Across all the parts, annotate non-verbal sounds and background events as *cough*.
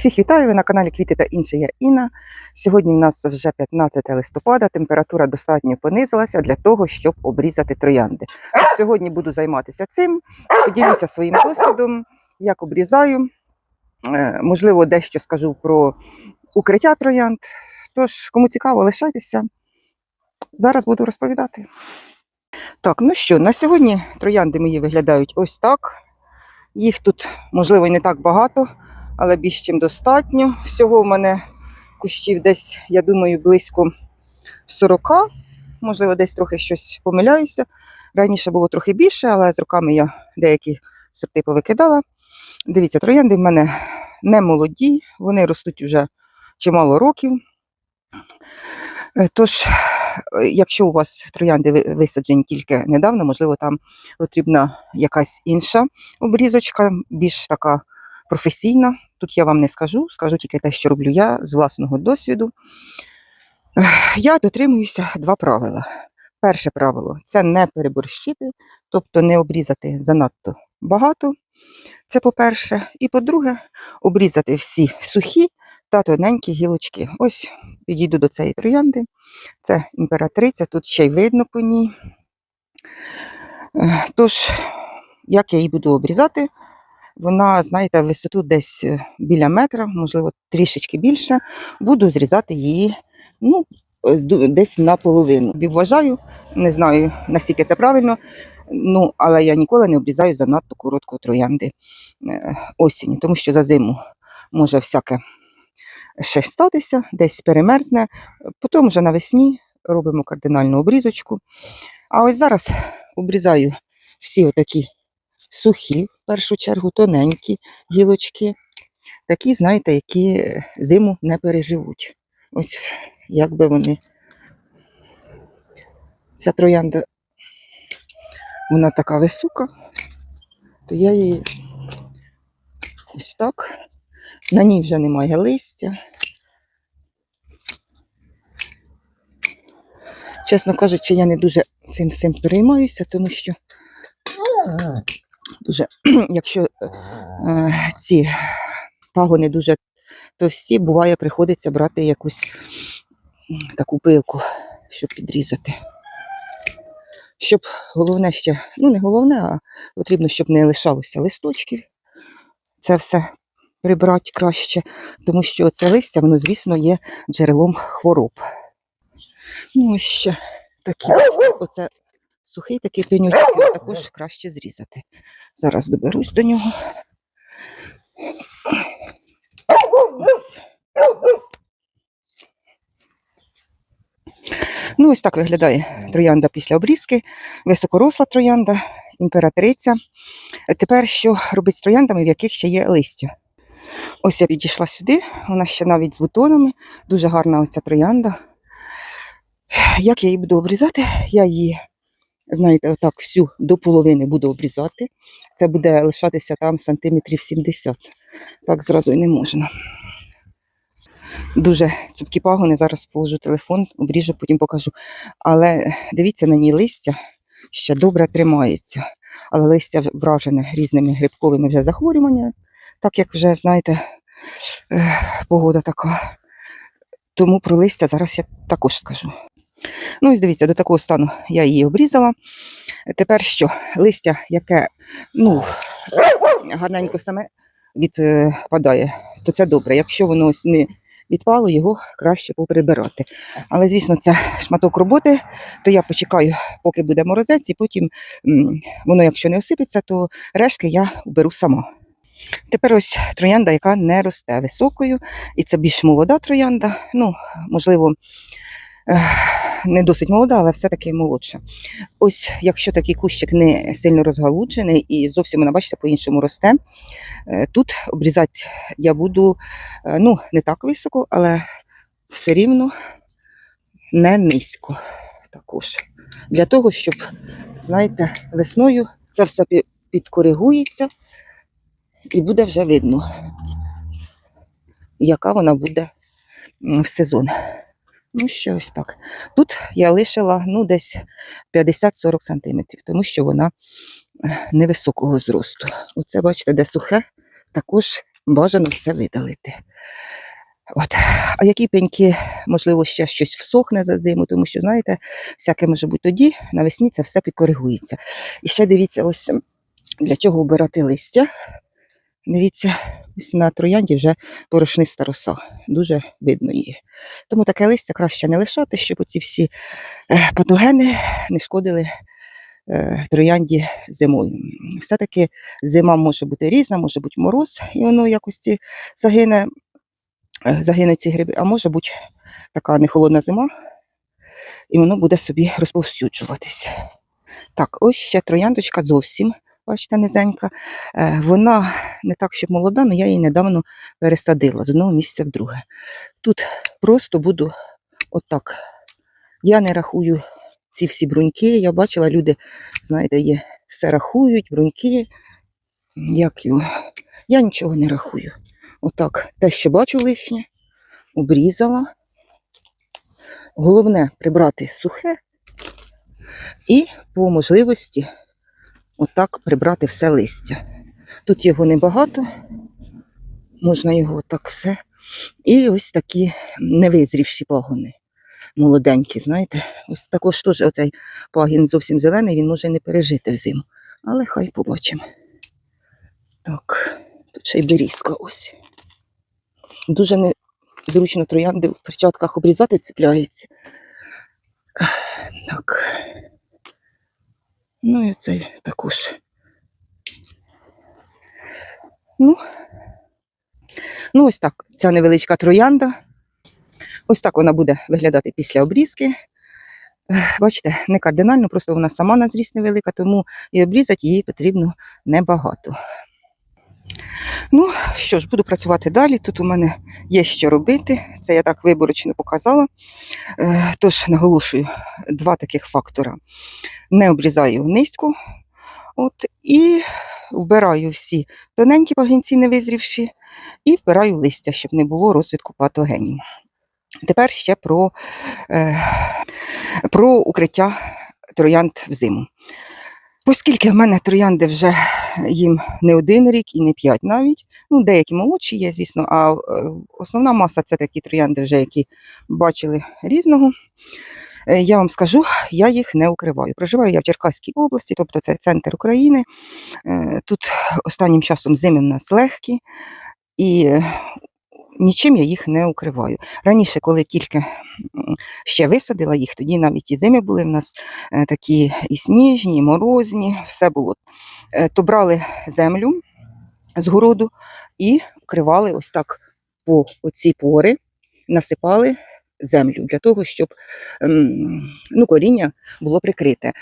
Всіх вітаю ви на каналі Квіти та інше. Я Інна. Сьогодні в нас вже 15 листопада. Температура достатньо понизилася для того, щоб обрізати троянди. Сьогодні буду займатися цим, поділюся своїм досвідом, як обрізаю. Е, Можливо, дещо скажу про укриття троянд. Тож, кому цікаво, лишайтеся. Зараз буду розповідати. Так, ну що, на сьогодні троянди мої виглядають ось так. Їх тут, можливо, і не так багато, але більш чим достатньо. Всього в мене кущів десь, я думаю, близько 40. Можливо, десь трохи щось помиляюся. Раніше було трохи більше, але з роками я деякі сорти повикидала. Дивіться, троянди в мене не молоді, вони ростуть вже чимало років. Е, Тож, е, якщо у вас троянди висаджені тільки недавно, можливо, там потрібна якась інша обрізочка, більш така професійна. Тут я вам не скажу, скажу тільки те, що роблю я з власного досвіду. Я дотримуюся два правила. Перше правило це не переборщити, тобто не обрізати занадто багато. Це по-перше. І по-друге, обрізати всі сухі та тоненькі гілочки. Ось підійду до цієї троянди. Це імператриця, тут ще й видно по ній. Тож, як я її буду обрізати, вона, знаєте, висоту десь е, біля метра, можливо, трішечки більше. Буду зрізати її ну, е, десь наполовину. Вважаю, не знаю, наскільки це правильно, ну, але я ніколи не обрізаю занадто коротко троянди е, осінню, тому що за зиму може всяке ще статися, десь перемерзне. Потім вже навесні робимо кардинальну обрізочку. А ось зараз обрізаю всі отакі сухі, в першу чергу, тоненькі гілочки. Такі, знаєте, які е, зиму не переживуть. Ось як би вони. Ця троянда, вона така висока, то я її ось так. На ній вже немає листя. Чесно кажучи, я не дуже цим всім переймаюся, тому що дуже, *clears throat* якщо е, ці пагони дуже товсті, буває, приходиться брати якусь таку пилку, щоб підрізати. Щоб головне ще, ну не головне, а потрібно, щоб не лишалося листочків. Це все прибрати краще, тому що це листя, воно, звісно, є джерелом хвороб. Ну, ще такі. Оце сухий такий пенючок, його також краще зрізати. Зараз доберусь до нього. Ось. Ну, ось так виглядає троянда після обрізки. Високоросла троянда, імператриця. Е, Тепер що робить з трояндами, в яких ще є листя? Ось я підійшла сюди, вона ще навіть з бутонами. Дуже гарна оця троянда. Як я її буду обрізати? Я її, знаєте, отак всю до половини буду обрізати. Це буде лишатися там сантиметрів 70. Так зразу і не можна. Дуже цупкі пагони, зараз положу телефон, обріжу, потім покажу. Але дивіться на ній листя ще добре тримається. Але листя вражене різними грибковими вже захворюваннями, так як вже, знаєте, погода така. Тому про листя зараз я також скажу. Ну, ось дивіться, до такого стану я її обрізала. Тепер що? Листя, яке ну, гарненько саме відпадає, то це добре. Якщо воно ось не відпало, його краще поприбирати. Але, звісно, це шматок роботи, то я почекаю, поки буде морозець, і потім воно, якщо не осипеться, то рештки я уберу сама. Тепер ось троянда, яка не росте високою, і це більш молода троянда. Ну, можливо, ех, не досить молода, але все-таки молодша. Ось, якщо такий кущик не сильно розгалуджений і зовсім вона, бачите, по-іншому росте, е, тут обрізати я буду е, ну, не так високо, але все рівно не низько також. Для того, щоб, знаєте, весною це все підкоригується і буде вже видно, яка вона буде в сезон. Ну, ось так. Тут я лишила ну, десь 50-40 сантиметрів, тому що вона е, невисокого зросту. Оце, бачите, де сухе, також бажано все видалити. От. А які пеньки, можливо, ще щось всохне за зиму, тому що, знаєте, всяке може бути тоді, навесні це все підкоригується. І ще дивіться, ось для чого обирати листя. Дивіться, на троянді вже порошниста роса. Дуже видно її. Тому таке листя краще не лишати, щоб оці всі е, патогени не шкодили е, троянді зимою. Все-таки зима може бути різна, може бути мороз, і воно якось ці загине, е, загинуть ці гриби, а може бути така нехолодна зима, і воно буде собі розповсюджуватися. Так, ось ще трояндочка зовсім, бачите, низенька. Е, Вона не так, щоб молода, але я її недавно пересадила з одного місця в друге. Тут просто буду отак. Я не рахую ці всі бруньки. Я бачила, люди, знаєте, є, все рахують, бруньки. Як його? Я нічого не рахую. Отак, те, що бачу лишнє, обрізала. Головне прибрати сухе і по можливості отак прибрати все листя. Тут його небагато, можна його отак все. І ось такі невизрівші пагони. Молоденькі, знаєте. Ось також теж оцей пагін зовсім зелений, він може не пережити взиму. Але хай побачимо. Так, тут ще й берізка ось. Дуже незручно троянди в перчатках обрізати цепляється. Так. Ну і цей також. Ну, ну, ось так. Ця невеличка троянда. Ось так вона буде виглядати після обрізки. Бачите, не кардинально, просто вона сама на зріст невелика, тому і обрізати її потрібно небагато. Ну, що ж, буду працювати далі. Тут у мене є що робити. Це я так виборочно показала. Е, Тож наголошую два таких фактора. Не обрізаю низько. От, і вбираю всі тоненькі пагінці невизрівші, і вбираю листя, щоб не було розвитку патогенів. Тепер ще про, е, про укриття троянд взиму. Оскільки в мене троянди вже їм не один рік і не п'ять навіть. Ну, деякі молодші є, звісно, а е, основна маса це такі троянди, вже які бачили різного. Е, Я вам скажу, я їх не укриваю. Проживаю я в Черкаській області, тобто це центр України. Е, Тут останнім часом зими в нас легкі, і нічим я їх не укриваю. Раніше, коли тільки ще висадила їх, тоді навіть і зими були в нас е, такі і сніжні, і морозні, все було. Е, То брали землю з городу і укривали ось так по оці пори, насипали землю для того, щоб ем, ну, коріння було прикрите. Е,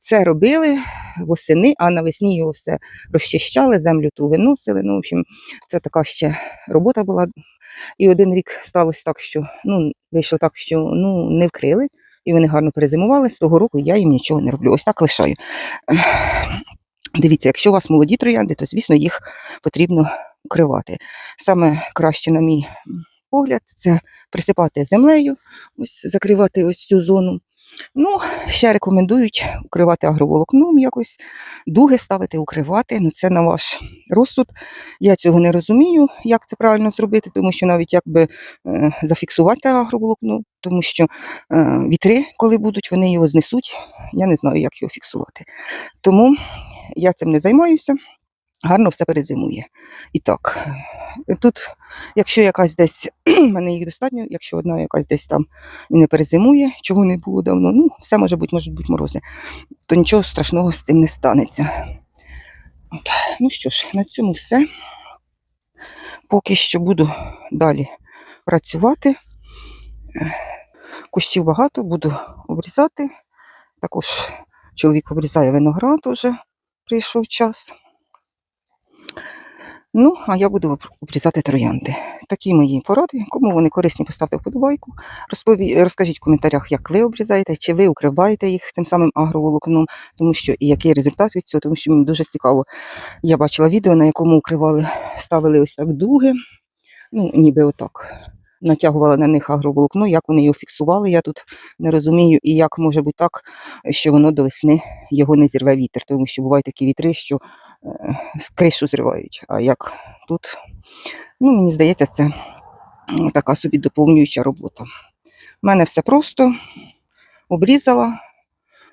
Це робили восени, а навесні його все розчищали, землю ту виносили. Ну, в общем, це така ще робота була. І один рік сталося так, що ну, вийшло так, що ну, не вкрили, і вони гарно перезимували. З того року я їм нічого не роблю. Ось так лишаю. Дивіться, якщо у вас молоді троянди, то звісно їх потрібно укривати. Саме краще, на мій погляд, це присипати землею, ось закривати ось цю зону. Ну, ще рекомендують укривати агроволокном якось, дуги ставити, укривати. Ну, це на ваш розсуд. Я цього не розумію, як це правильно зробити, тому що навіть якби е, зафіксувати агроволокно, тому що е, вітри, коли будуть, вони його знесуть. Я не знаю, як його фіксувати. Тому я цим не займаюся. Гарно все перезимує. І так, е, тут, якщо якась десь, в мене їх достатньо, якщо одна якась десь там і не перезимує, чого не було давно, ну, все може бути, можуть бути морози, то нічого страшного з цим не станеться. От. Ну що ж, на цьому все. Поки що буду далі працювати. Е, Кущів багато, буду обрізати. Також чоловік обрізає виноград уже, прийшов час. Ну, а я буду обрізати троянди. Такі мої поради. Кому вони корисні, поставте вподобайку. Розпові... Розкажіть в коментарях, як ви обрізаєте, чи ви укриваєте їх тим самим агроволокном, тому що і який результат від цього, тому що мені дуже цікаво. Я бачила відео, на якому укривали, ставили ось так дуги, ну, ніби отак. Натягувала на них агроволокно, як вони його фіксували, я тут не розумію, і як може бути так, що воно до весни його не зірве вітер, тому що бувають такі вітри, що е, кришу зривають. А як тут, ну мені здається, це така собі доповнююча робота. У мене все просто обрізала,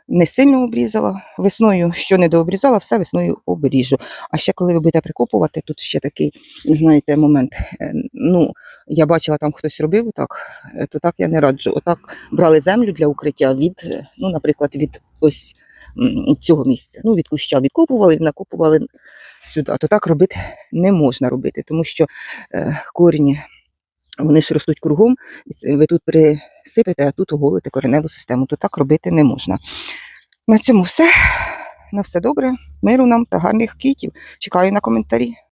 не сильно обрізала. Весною, що не дообрізала, все весною обріжу. А ще коли ви будете прикопувати, тут ще такий, знаєте, момент. е, Ну, я бачила, там хтось робив так, е, то так я не раджу. Отак брали землю для укриття від, е, ну, наприклад, від ось цього місця. Ну, від куща відкопували, накопували сюди. То так робити не можна робити, тому що корені. Вони ж ростуть кругом, і ви тут присипете, а тут оголите кореневу систему. То так робити не можна. На цьому все. На все добре. Миру нам та гарних квітів. Чекаю на коментарі.